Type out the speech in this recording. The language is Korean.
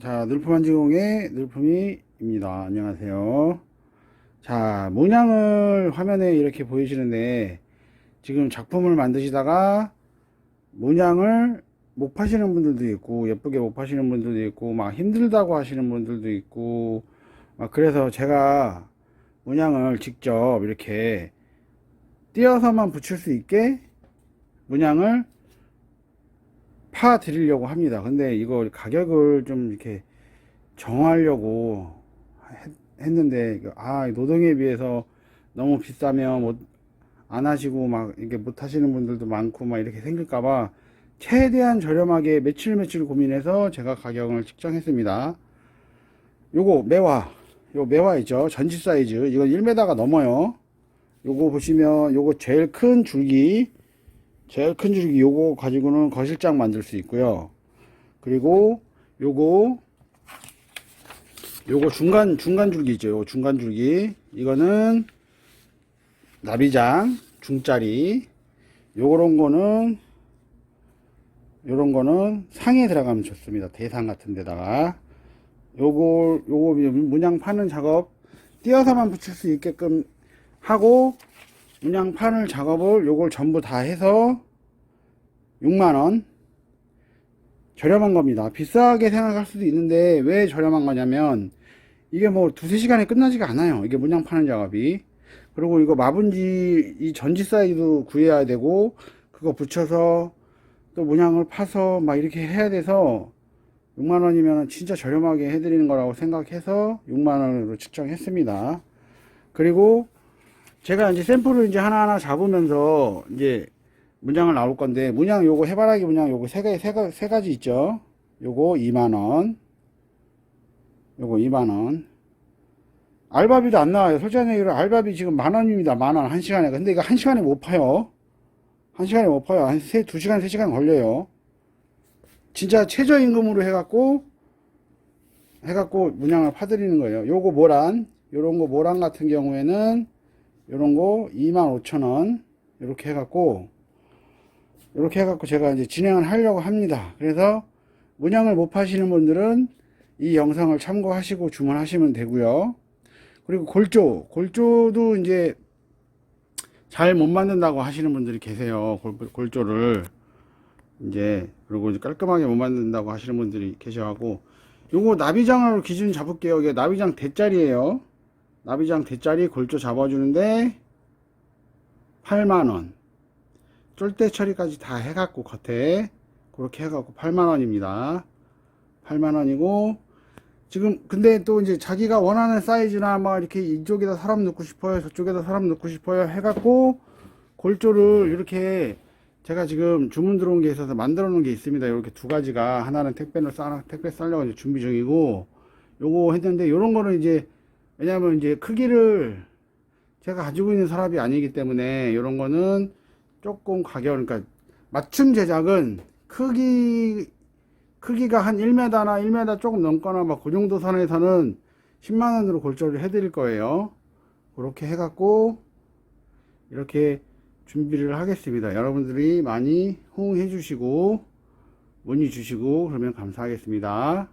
자, 늘품 한지공의 늘품이입니다. 안녕하세요. 자, 문양을 화면에 이렇게 보이시는데, 지금 작품을 만드시다가, 문양을 못 파시는 분들도 있고, 예쁘게 못 파시는 분들도 있고, 막 힘들다고 하시는 분들도 있고, 막 그래서 제가 문양을 직접 이렇게 띄어서만 붙일 수 있게 문양을 파 드리려고 합니다. 근데 이거 가격을 좀 이렇게 정하려고 했, 는데 아, 노동에 비해서 너무 비싸면 못, 안 하시고 막 이렇게 못 하시는 분들도 많고 막 이렇게 생길까봐 최대한 저렴하게 며칠 며칠 고민해서 제가 가격을 측정했습니다. 요거 매화, 요 매화 있죠? 전지 사이즈. 이건 1m가 넘어요. 요거 보시면 요거 제일 큰 줄기 제일 큰 줄기 요거 가지고는 거실장 만들 수 있고요. 그리고 요거 요거 중간 중간 줄기 있죠. 요거 중간 줄기 이거는 나비장 중짜리 요런 거는 요런 거는 상에 들어가면 좋습니다. 대상 같은 데다가 요거 요거 문양 파는 작업 띄어서만 붙일 수 있게끔 하고 문양 파는 작업을 요걸 전부 다 해서 6만원 저렴한 겁니다. 비싸게 생각할 수도 있는데 왜 저렴한 거냐면 이게 뭐 두세 시간에 끝나지가 않아요. 이게 문양 파는 작업이. 그리고 이거 마분지 이 전지 사이도 구해야 되고 그거 붙여서 또 문양을 파서 막 이렇게 해야 돼서 6만원이면 진짜 저렴하게 해드리는 거라고 생각해서 6만원으로 측정했습니다. 그리고 제가 이제 샘플을 이제 하나하나 잡으면서 이제 문양을 나올 건데 문양 요거 해바라기 문양 요거 세 가지 세, 가- 세 가지 있죠. 요거 2만 원. 요거 2만 원. 알바비도 안 나와요. 솔직히 얘기로 알바비 지금 만 원입니다. 만 원 한 시간에. 근데 이거 한 시간에 못 파요. 한 시간에 못 파요. 한 세, 두 시간, 세 시간 걸려요. 진짜 최저임금으로 해갖고 해갖고 문양을 파드리는 거예요. 요거 모란, 요런 거 모란 같은 경우에는 요런 거 25,000원 이렇게 해갖고 이렇게 해갖고 제가 이제 진행을 하려고 합니다. 그래서 문양을 못 파시는 분들은 이 영상을 참고하시고 주문하시면 되고요. 그리고 골조, 골조도 이제 잘 못 만든다고 하시는 분들이 계세요. 골, 골조를 이제 그리고 이제 깔끔하게 못 만든다고 하시는 분들이 계셔하고 요거 나비장으로 기준 잡을게요. 이게 나비장 대짜리예요. 나비장 대짜리 골조 잡아주는데 8만원. 쫄대 처리까지 다 해갖고 겉에 그렇게 해갖고 8만원입니다. 8만원이고 지금 근데 또 이제 자기가 원하는 사이즈나 막 이렇게 이쪽에다 사람 넣고 싶어요 저쪽에다 사람 넣고 싶어요 해갖고 골조를 이렇게 제가 지금 주문 들어온 게 있어서 만들어 놓은 게 있습니다. 이렇게 두 가지가 하나는 택배를 싸 택배 싸려고 이제 준비 중이고 요거 했는데 요런 거는 이제 왜냐면 이제 크기를 제가 가지고 있는 서랍이 아니기 때문에 이런 거는 조금 가격 그러니까 맞춤 제작은 크기 크기가 한 1m나 1m 조금 넘거나 막 그 정도 선에서는 10만 원으로 골조를 해 드릴 거예요. 그렇게 해 갖고 이렇게 준비를 하겠습니다. 여러분들이 많이 호응해 주시고 문의 주시고 그러면 감사하겠습니다.